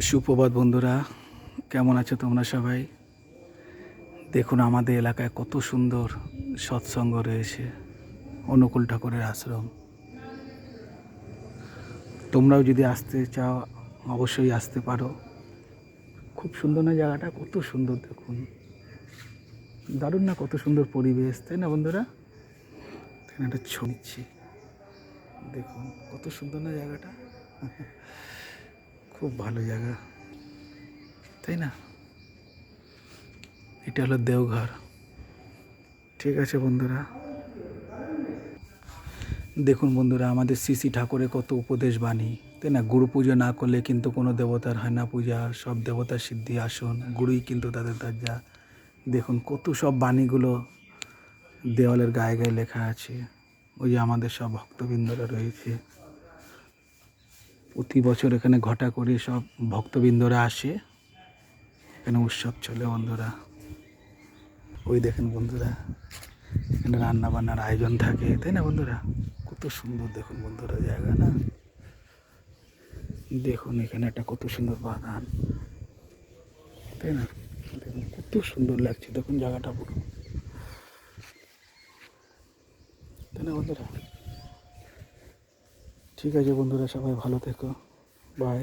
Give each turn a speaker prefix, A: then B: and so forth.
A: সুপ্রভাত বন্ধুরা, কেমন আছো তোমরা সবাই? দেখুন, আমাদের এলাকায় কত সুন্দর সৎসঙ্গ রয়েছে, অনুকূল ঠাকুরের আশ্রম। তোমরাও যদি আসতে চাও, অবশ্যই আসতে পারো। খুব সুন্দর না জায়গাটা? কত সুন্দর, দেখুন। দারুণ না? কত সুন্দর পরিবেশ, তাই না বন্ধুরা? এখানে একটা ছবি দেখুন, কত সুন্দর না জায়গাটা? খুব ভালো জায়গা। তাই না? এটা হলো দেওঘর। ঠিক আছে বন্ধুরা। দেখুন বন্ধুরা, আমাদের শ্রী ঠাকুরের কত উপদেশ বাণী। তাই না? গুরু পুজো না করলে কিন্তু কোনো দেবতার হয় না পূজা, সব দেবতার সিদ্ধি, আসন, গুরুই কিন্তু তাদের দরজা। দেখুন কত সব বাণীগুলো দেওয়ালের গায়ে গায়ে লেখা আছে। ওই যে আমাদের সব ভক্তবৃন্দরা রয়েছে। প্রতি বছর এখানে ঘটা করে সব ভক্তবৃন্দরা আসে। এখানে উৎসব চলে বন্ধুরা। ওই দেখেন বন্ধুরা, এখানে রান্না বান্নার আয়োজন থাকে, তাই না বন্ধুরা? কত সুন্দর দেখুন বন্ধুরা জায়গা, না? দেখুন এখানে একটা কত সুন্দর বাগান, তাই না? দেখুন কত সুন্দর লাগছে, দেখুন জায়গাটা পুরো। তাই না বন্ধুরা? ঠিক আছে বন্ধুরা সবাই ভালো থেকো। বাই